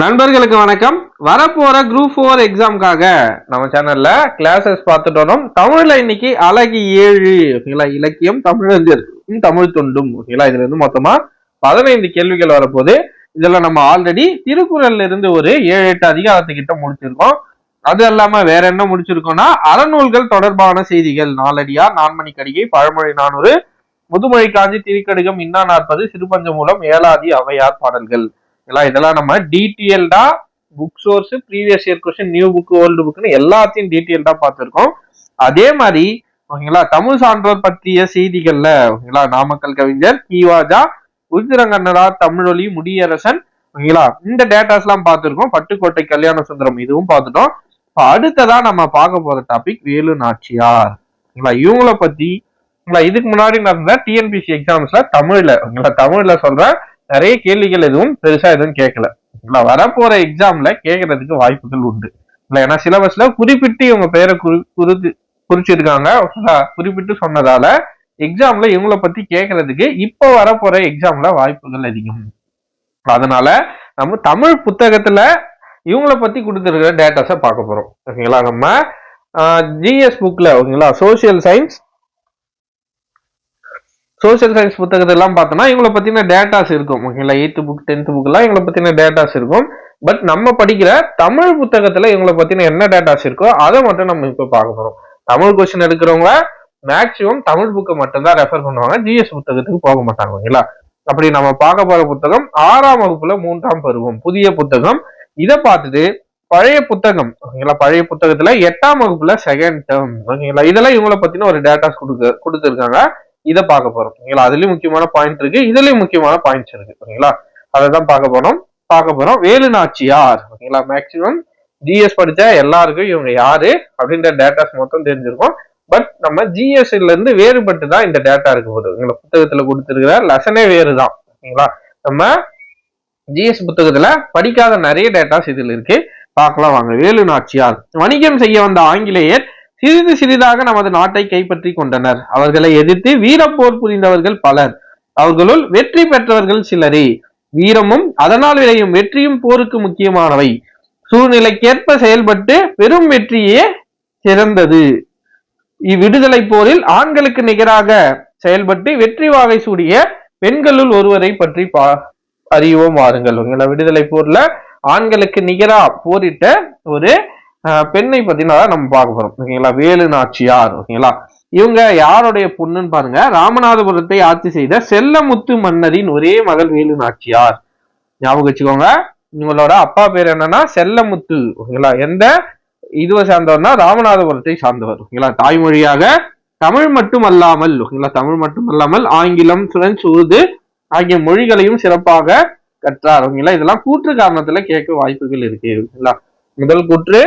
நண்பர்களுக்கு வணக்கம். வரப்போற குரூப் ஃபோர் எக்ஸாம்க்காக நம்ம சேனல்ல கிளாஸஸ் பார்த்துட்டு தமிழ்ல இன்னைக்கு அழகு ஏழு ஓகேங்களா? இலக்கியம் தமிழஞ்சர் தமிழ் தொண்டும் ஓகேங்களா? இதுல இருந்து மொத்தமா பதினைந்து கேள்விகள் வரப்போகுது. இதுல நம்ம ஆல்ரெடி திருக்குறள்ல இருந்து ஒரு ஏழு எட்டு அதிகாரத்துக்கிட்ட முடிச்சிருக்கோம். அது இல்லாம வேற என்ன முடிச்சிருக்கோம்னா அறநூல்கள் தொடர்பான செய்திகள். நாலடியா நான்மணி கடிகை பழமொழி நானூறு முதுமொழி காஞ்சி திரிக்கடிகம் இன்னா நாற்பது சிறுபஞ்ச மூலம் ஏழாதி அவையார் பாடல்கள். எல்லாம் இதெல்லாம் நம்ம டீட்டெயில்டா book source previous year question new book old புக்னு எல்லாத்தையும் டீட்டெயில்டா பார்த்துருக்கோம். அதே மாதிரி ஓகேங்களா தமிழ் சான்றோர் பற்றிய செய்திகள்ல ஓகேங்களா நாமக்கல் கவிஞர் கீவாஜா உருத்திரங்கண்ணரா தமிழொலி முடியரசன் ஓகேங்களா இந்த டேட்டாஸ் எல்லாம் பார்த்துருக்கோம். பட்டுக்கோட்டை கல்யாண சுந்தரம் இதுவும் பார்த்துட்டோம். இப்போ அடுத்ததா நம்ம பார்க்க போற டாபிக் வேலு நாச்சியார். ஓகேங்களா இவங்கள பத்தி இதுக்கு முன்னாடி நடந்த டிஎன்பிசி எக்ஸாம்ஸ்ல தமிழ்ல ஓகேங்களா தமிழ்ல சொல்றேன். நிறைய கேள்விகள் எதுவும் பெருசா எதுவும் கேட்கல ஓகேங்களா வரப்போற எக்ஸாம்ல கேட்கறதுக்கு வாய்ப்புகள் உண்டு. இல்லை ஏன்னா சிலபஸ்ல குறிப்பிட்டு இவங்க பேரை குறி குறித்து குறிச்சிருக்காங்க. குறிப்பிட்டு சொன்னதால எக்ஸாம்ல இவங்கள பத்தி கேட்கறதுக்கு இப்போ வரப்போற எக்ஸாம்ல வாய்ப்புகள் அதிகம். அதனால நம்ம தமிழ் புத்தகத்துல இவங்கள பத்தி கொடுத்துருக்கிற டேட்டாஸை பார்க்க போறோம். ஓகேங்களா? நம்ம ஜிஎஸ் புக்ல ஓகேங்களா? சோசியல் சயின்ஸ் சோசியல் சயின்ஸ் புத்தகத்தெல்லாம் பார்த்தோம்னா இவங்கள பத்தின டேட்டாஸ் இருக்கும். ஓகேங்களா? எயித்து புக் டென்த் புக்கெல்லாம் இவங்களை பத்தின டேட்டாஸ் இருக்கும். பட் நம்ம படிக்கிற தமிழ் புத்தகத்துல இவங்கள பத்தின என்ன டேட்டாஸ் இருக்கோ அதை மட்டும் நம்ம இப்போ பார்க்க போறோம். தமிழ் கொஸ்டின் எடுக்கிறவங்க மேக்சிமம் தமிழ் புக்கை மட்டும்தான் ரெஃபர் பண்ணுவாங்க. ஜிஎஸ் புத்தகத்துக்கு போக மாட்டாங்க ஓகேங்களா? அப்படி நம்ம பார்க்க போற புத்தகம் ஆறாம் வகுப்புல மூன்றாம் பருவம். புதிய புத்தகம். இதை பார்த்துட்டு பழைய புத்தகம் ஓகேங்களா? பழைய புத்தகத்துல எட்டாம் வகுப்புல செகண்ட் டேர்ம் ஓகேங்களா? இதெல்லாம் இவங்கள பத்தின ஒரு டேட்டாஸ் கொடுக்க கொடுத்துருக்காங்க. இதை பார்க்க போறோம். ஓகேங்களா அதுலயும் முக்கியமான பாயிண்ட் இருக்கு. இதுலயும் முக்கியமான பாயிண்ட்ஸ் இருக்கு. ஓகேங்களா அதை தான் பார்க்க போறோம். பார்க்க போறோம். வேலு நாச்சியார் ஓகேங்களா மேக்சிமம் ஜிஎஸ் படிச்சா எல்லாருக்கும் இவங்க யாரு? அப்படின்ற டேட்டாஸ் மொத்தம் தெரிஞ்சிருக்கும். பட் நம்ம ஜிஎஸ்ல இருந்து வேறுபட்டு தான் இந்த டேட்டா இருக்க போகுது. எங்களை புத்தகத்துல கொடுத்துருக்கிற லெசனே வேறு தான் ஓகேங்களா நம்ம ஜிஎஸ் புத்தகத்துல படிக்காத நிறைய டேட்டாஸ் இதுல இருக்கு. பார்க்கலாம் வாங்க. வேலு நாச்சியார் வணிகம் செய்ய வந்த ஆங்கிலேயர் சிறிது சிறிதாக நமது நாட்டை கைப்பற்றி கொண்டனர். அவர்களை எதிர்த்து வீரப்போர் புரிந்தவர்கள் பலர். அவர்களுள் வெற்றி பெற்றவர்கள் சிலரே. வீரமும் அதனால் விளையும் வெற்றியும் போருக்கு முக்கியமானவை. சூழ்நிலைக்கேற்ப செயல்பட்டு பெரும் வெற்றியே சிறந்தது. இவ்விடுதலை போரில் ஆண்களுக்கு நிகராக செயல்பட்டு வெற்றி வாகை சூடிய பெண்களுள் ஒருவரை பற்றி பா அறிவோம் வாருங்கள். உங்களை விடுதலை போர்ல ஆண்களுக்கு நிகரா போரிட்ட ஒரு பெண்ணை பத்தினா நம்ம பார்க்க போறோம். ஓகேங்களா வேலு நாச்சியார் ஓகேங்களா இவங்க யாருடைய பொண்ணுன்னு பாருங்க. ராமநாதபுரத்தை ஆட்சி செய்த செல்லமுத்து மன்னரின் ஒரே மகள் வேலு நாச்சியார் ஞாபகம் வச்சுக்கோங்க. இவங்களோட அப்பா பேர் என்னன்னா செல்லமுத்து. ஓகேங்களா எந்த இதுவை சார்ந்தவர்னா ராமநாதபுரத்தை சார்ந்தவர். ஓகேங்களா தாய்மொழியாக தமிழ் மட்டுமல்லாமல் ஓகேங்களா தமிழ் மட்டுமல்லாமல் ஆங்கிலம் பிரெஞ்சு உருது ஆகிய மொழிகளையும் சிறப்பாக கற்றார். ஓகேங்களா இதெல்லாம் கூற்று காரணத்துல கேட்க வாய்ப்புகள் இருக்கு. ஓகேங்களா முதல் கூற்று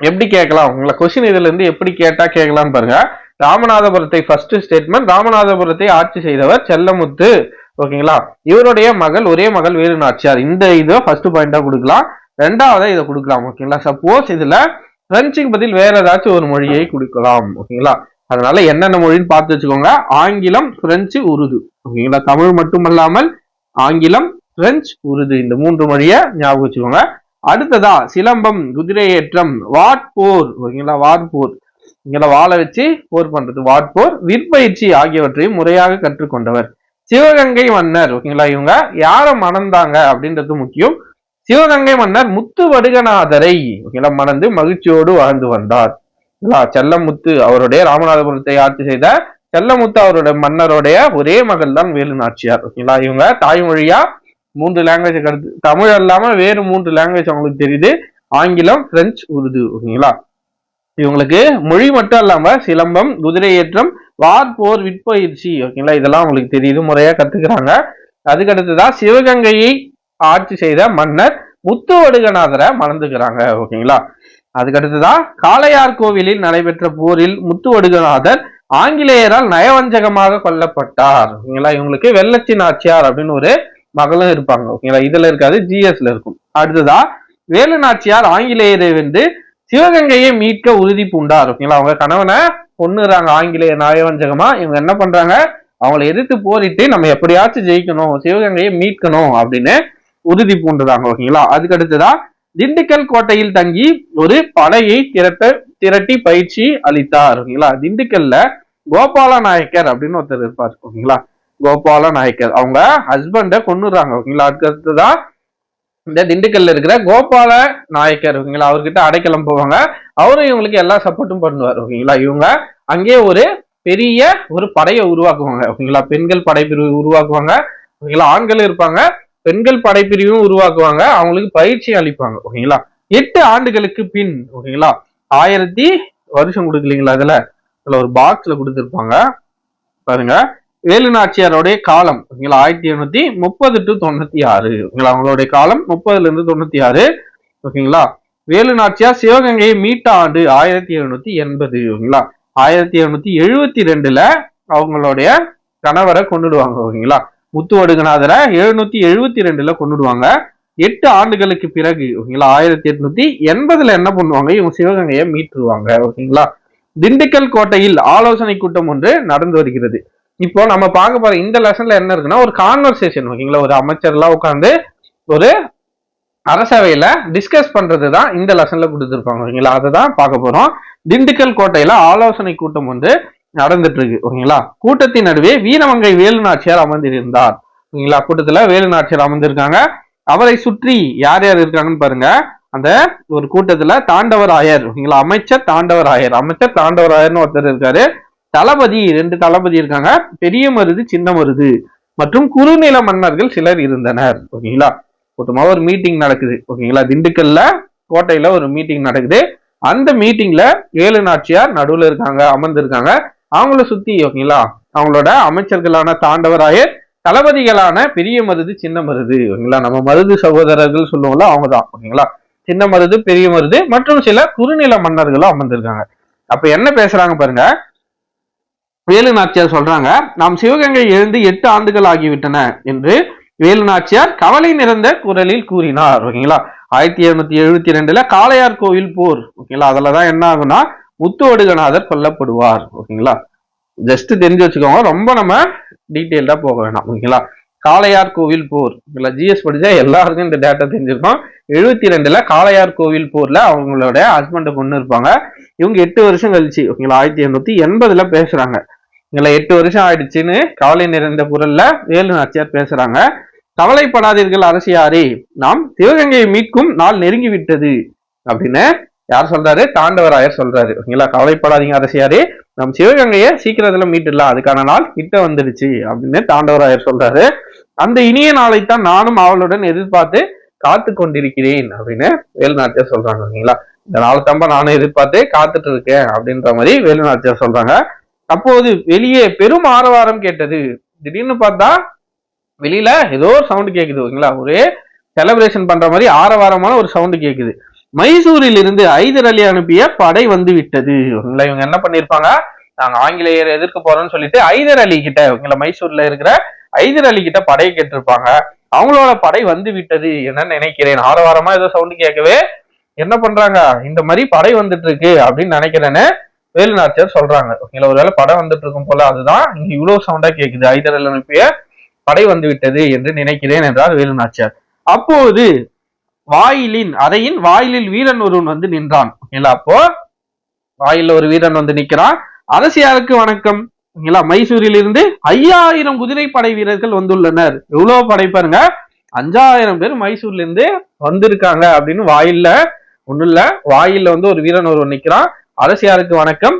எப்படி கேட்கலாம்? உங்களை கொஸ்டின் இதுல இருந்து எப்படி கேட்டா கேட்கலாம்னு பாருங்க. ராமநாதபுரத்தை ஃபர்ஸ்ட் ஸ்டேட்மெண்ட் ராமநாதபுரத்தை ஆட்சி செய்தவர் செல்லமுத்து. ஓகேங்களா? இவருடைய மகள் ஒரே மகள் வேலு நாச்சியார். இந்த இதை ஃபர்ஸ்ட் பாயிண்டா கொடுக்கலாம். ரெண்டாவதா இதை கொடுக்கலாம். ஓகேங்களா? சப்போஸ் இதுல பிரெஞ்சுக்கு பதில் வேற ஏதாச்சும் ஒரு மொழியை கொடுக்கலாம். ஓகேங்களா? அதனால என்னென்ன மொழின்னு பார்த்து வச்சுக்கோங்க. ஆங்கிலம் பிரெஞ்சு உருது. ஓகேங்களா? தமிழ் மட்டுமல்லாமல் ஆங்கிலம் பிரெஞ்சு உருது. இந்த மூன்று மொழியை ஞாபகம் வச்சுக்கோங்க. அடுத்ததா சிலம்பம் குதிரையேற்றம் வாட்போர் ஓகேங்களா வாட்போர். இங்கே வாழ வச்சு போர் பண்றது. வாட்போர் விற்பயிற்சி ஆகியவற்றையும் முறையாக கற்றுக்கொண்டவர். சிவகங்கை மன்னர் ஓகேங்களா இவங்க யாரை மணந்தாங்க அப்படின்றது முக்கியம். சிவகங்கை மன்னர் முத்து வடுகநாதரை ஓகேங்களா மணந்து மகிழ்ச்சியோடு வாழ்ந்து வந்தார். செல்லமுத்து அவருடைய ராமநாதபுரத்தை ஆட்சி செய்த செல்லமுத்து அவருடைய மன்னருடைய ஒரே மகள் தான் வேலு நாச்சியார் ஓகேங்களா இவங்க தாய்மொழியா மூன்று லாங்குவேஜ் கருத்து. தமிழ் அல்லாம வேறு மூன்று லாங்குவேஜ் அவங்களுக்கு தெரியுது. ஆங்கிலம் பிரெஞ்சு உருது ஓகேங்களா? இவங்களுக்கு மொழி மட்டும் இல்லாம சிலம்பம் குதிரை ஏற்றம் வார் போர் விற்பயிற்சி ஓகேங்களா? இதெல்லாம் அவங்களுக்கு தெரியுது முறையா கத்துக்கிறாங்க. அதுக்கு சிவகங்கையை ஆட்சி செய்த மன்னர் முத்துவடுகநாதரை மணந்துக்கிறாங்க ஓகேங்களா? அதுக்கடுத்துதான் காளையார் கோவிலில் நடைபெற்ற போரில் முத்துவடுகநாதர் ஆங்கிலேயரால் நயவஞ்சகமாக கொல்லப்பட்டார் ஓகேங்களா? இவங்களுக்கு வெள்ளச்சி நாச்சியார் அப்படின்னு ஒரு மகளும் இருப்பாங்க ஓகேங்களா இதுல இருக்காது ஜிஎஸ்ல இருக்கும். அடுத்ததா வேலு நாச்சியார் ஆங்கிலேயரை வந்து சிவகங்கையை மீட்க உறுதி பூண்டார் ஓகேங்களா அவங்க கணவனை கொன்னுறாங்க ஆங்கிலேய நாயவஞ்சகமா. இவங்க என்ன பண்றாங்க? அவங்களை எதிர்த்து போரிட்டு நம்ம எப்படியாச்சும் ஜெயிக்கணும் சிவகங்கையை மீட்கணும் அப்படின்னு உறுதி பூண்டுறாங்க ஓகேங்களா அதுக்கு அடுத்ததா திண்டுக்கல் கோட்டையில் தங்கி ஒரு படையை திரட்ட திரட்டி பயிற்சி அளித்தார் ஓகேங்களா திண்டுக்கல்ல கோபால நாயக்கர் அப்படின்னு ஒருத்தர் இருப்பார் ஓகேங்களா கோபால நாயக்கர். அவங்க ஹஸ்பண்டை கொண்டுறாங்க ஓகேங்களா? அதுக்கடுத்து தான் இந்த திண்டுக்கல்ல இருக்கிற கோபால நாயக்கர் ஓகேங்களா? அவர்கிட்ட அடைக்கலம் போவாங்க. அவரும் இவங்களுக்கு எல்லா சப்போர்ட்டும் பண்ணுவார் ஓகேங்களா? இவங்க அங்கேயே ஒரு பெரிய ஒரு படையை உருவாக்குவாங்க ஓகேங்களா? பெண்கள் படைப்பிரிவு உருவாக்குவாங்க ஓகேங்களா? ஆண்கள் இருப்பாங்க பெண்கள் படைப்பிரிவும் உருவாக்குவாங்க அவங்களுக்கு பயிற்சி அளிப்பாங்க ஓகேங்களா? எட்டு ஆண்டுகளுக்கு பின் ஓகேங்களா? ஆயிரத்தி வருஷம் கொடுக்கலீங்களா அதுல அதுல ஒரு பாக்ஸ்ல கொடுத்துருப்பாங்க. பாருங்க. வேலு நாச்சியாரோடைய காலம் ஓகேங்களா? ஆயிரத்தி எழுநூத்தி முப்பது டு தொண்ணூத்தி ஆறு. ஓகேங்களா? அவங்களுடைய காலம் முப்பதுல இருந்து தொண்ணூத்தி ஆறு. ஓகேங்களா? வேலு நாச்சியார் சிவகங்கையை மீட்ட ஆண்டு ஆயிரத்தி எழுநூத்தி எண்பது. ஓகேங்களா? ஆயிரத்தி எழுநூத்தி எழுபத்தி ரெண்டுல அவங்களுடைய கணவரை கொண்டுடுவாங்க ஓகேங்களா? முத்து வடுகநாதரை எழுநூத்தி எழுபத்தி ரெண்டுல கொண்டுடுவாங்க எட்டு ஆண்டுகளுக்கு பிறகு ஓகேங்களா? ஆயிரத்தி எட்நூத்தி எண்பதுல என்ன பண்ணுவாங்க? இவங்க சிவகங்கையை மீட்டுருவாங்க. ஓகேங்களா? திண்டுக்கல் கோட்டையில் ஆலோசனை கூட்டம் ஒன்று நடந்து வருகிறது. இப்போ நம்ம பார்க்க போற இந்த லெசன்ல என்ன இருக்குன்னா ஒரு கான்வர்சேஷன் ஓகேங்களா? ஒரு அமைச்சர்லாம் உட்காந்து ஒரு அரசவையில டிஸ்கஸ் பண்றது தான் இந்த லெசன்ல கொடுத்துருப்பாங்க ஓகேங்களா? அதை தான் பார்க்க போறோம். திண்டுக்கல் கோட்டையில ஆலோசனை கூட்டம் வந்து நடந்துட்டு இருக்கு ஓகேங்களா? கூட்டத்தின் நடுவே வீரமங்கை வேலு நாச்சியார் அமர்ந்திருந்தார் ஓகேங்களா? கூட்டத்துல வேலு நாச்சியார் அமர்ந்திருக்காங்க. அவரை சுற்றி யார் யார் இருக்காங்கன்னு பாருங்க. அந்த ஒரு கூட்டத்துல தாண்டவராயர் ஓகேங்களா? அமைச்சர் தாண்டவர் ஆயர் அமைச்சர் தாண்டவர் ஆயர்னு ஒருத்தர் இருக்காரு. தளபதி ரெண்டு தளபதி இருக்காங்க. பெரிய மருது சின்ன மருது. மற்றும் குறுநில மன்னர்கள் சிலர் இருந்தனர். ஓகேங்களா? மொத்தமாக ஒரு மீட்டிங் நடக்குது. ஓகேங்களா? திண்டுக்கல்ல கோட்டையில ஒரு மீட்டிங் நடக்குது. அந்த மீட்டிங்ல ஏழு நாச்சியார் நடுவில் இருக்காங்க அமர்ந்திருக்காங்க. அவங்கள சுத்தி ஓகேங்களா? அவங்களோட அமைச்சர்களான தாண்டவராயர் தளபதிகளான பெரிய மருது சின்ன மருது. ஓகேங்களா? நம்ம மருது சகோதரர்கள் சொல்லுவோம்ல அவங்க தான் ஓகேங்களா? சின்ன மருது பெரிய மருது மற்றும் சில குறுநில மன்னர்களும் அமர்ந்திருக்காங்க. அப்ப என்ன பேசுறாங்க பாருங்க வேலு நாச்சியார் சொல்றாங்க நாம் சிவகங்கை எழுந்து எட்டு ஆண்டுகள் ஆகிவிட்டன என்று வேலு நாச்சியார் கவலை நிறைந்த குரலில் கூறினார். ஓகேங்களா? ஆயிரத்தி எழுநூத்தி எழுபத்தி ரெண்டுல காளையார் கோவில் போர். ஓகேங்களா? அதுலதான் என்ன ஆகும்னா முத்துவடுகநாதர் கொல்லப்படுவார். ஓகேங்களா? ஜஸ்ட் தெரிஞ்சு வச்சுக்கோங்க ரொம்ப நம்ம டீட்டெயில்டா போக வேணாம். ஓகேங்களா? காளையார் கோவில் போர். ஓகேங்களா? ஜிஎஸ் படிச்சா எல்லாருக்கும் இந்த டேட்டா தெரிஞ்சிருக்கோம். எழுபத்தி ரெண்டுல காளையார் கோவில் போர்ல அவங்களோட ஹஸ்பண்டை கொண்டு இருப்பாங்க இவங்க எட்டு வருஷம் கழிச்சு ஓகேங்களா? ஆயிரத்தி எண்ணூத்தி எண்பதுல பேசுறாங்க. இங்களை எட்டு வருஷம் ஆயிடுச்சுன்னு கவலை நிறைந்த குரல்ல வேலு நாச்சியார் பேசுறாங்க. கவலைப்படாதீர்கள் அரசியாரே நாம் சிவகங்கையை மீட்கும் நாள் நெருங்கி விட்டது அப்படின்னு யார் சொல்றாரு? தாண்டவராயர் சொல்றாரு. ஓகேங்களா? கவலைப்படாதீங்க அரசியாரே நம் சிவகங்கையை சீக்கிரத்துல மீட்டுடலாம். அதுக்கான நாள் கிட்ட வந்துடுச்சு அப்படின்னு தாண்டவராயர் சொல்றாரு. அந்த இனிய நாளைத்தான் நானும் அவளுடன் எதிர்பார்த்து காத்து கொண்டிருக்கிறேன் அப்படின்னு வேலுநாச்சியார் சொல்றாங்க. ஓகேங்களா? இந்த நாள் தம்ப நானும் எதிர்பார்த்து காத்துட்டு இருக்கேன் அப்படின்ற மாதிரி வேலுநாச்சியார் சொல்றாங்க. அப்போது வெளியே பெரும் ஆரவாரம் கேட்டது. திடீர்னு பார்த்தா வெளியில ஏதோ ஒரு சவுண்ட் கேக்குது ஓகேங்களா? ஒரே செலிப்ரேஷன் பண்ற மாதிரி ஆரவாரமான ஒரு சவுண்ட் கேக்குது. மைசூரில் இருந்து ஐதர் அலி அனுப்பிய படை வந்து விட்டது ஓகேங்களா? இவங்க என்ன பண்ணிருப்பாங்க நாங்க ஆங்கிலேயர் எதிர்க்க போறோம்னு சொல்லிட்டு ஐதர் அலி கிட்ட ஓகேங்களா மைசூர்ல இருக்கிற ஐதர் அலி கிட்ட படை கேட்டிருப்பாங்க. அவங்களோட படை வந்து விட்டது என்ன நினைக்கிறேன். ஆரவாரமா ஏதோ சவுண்ட் கேட்கவே. என்ன பண்றாங்க? இந்த மாதிரி படை வந்துட்டு இருக்கு அப்படின்னு நினைக்கிறேன்னு வேலுநாச்சியார் சொல்றாங்க. ஓகேங்களா? ஒருவேளை படம் வந்துட்டு இருக்கும் போல அதுதான் இங்க இவ்வளவு சவுண்டா கேக்குது. ஐதர் அனுப்பிய படை வந்து விட்டது என்று நினைக்கிறேன் என்றார் வேலுநாச்சியார். அப்போது வாயிலின் அறையின் வாயிலில் வீரன் ஒருவன் வந்து நின்றான். ஓகேங்களா? அப்போ வாயில ஒரு வீரன் வந்து நிக்கிறான் அரசியாருக்கு வணக்கம். ஓகேங்களா? மைசூரில் இருந்து ஐயாயிரம் குதிரை படை வீரர்கள் வந்துள்ளனர். எவ்வளவு படை பாருங்க. அஞ்சாயிரம் பேர் மைசூர்ல இருந்து வந்திருக்காங்க அப்படின்னு வாயில்ல ஒண்ணும் இல்ல வாயில்ல வந்து ஒரு வீரன் ஒருவன் நிக்கிறான் அரசியாருக்கு வணக்கம்.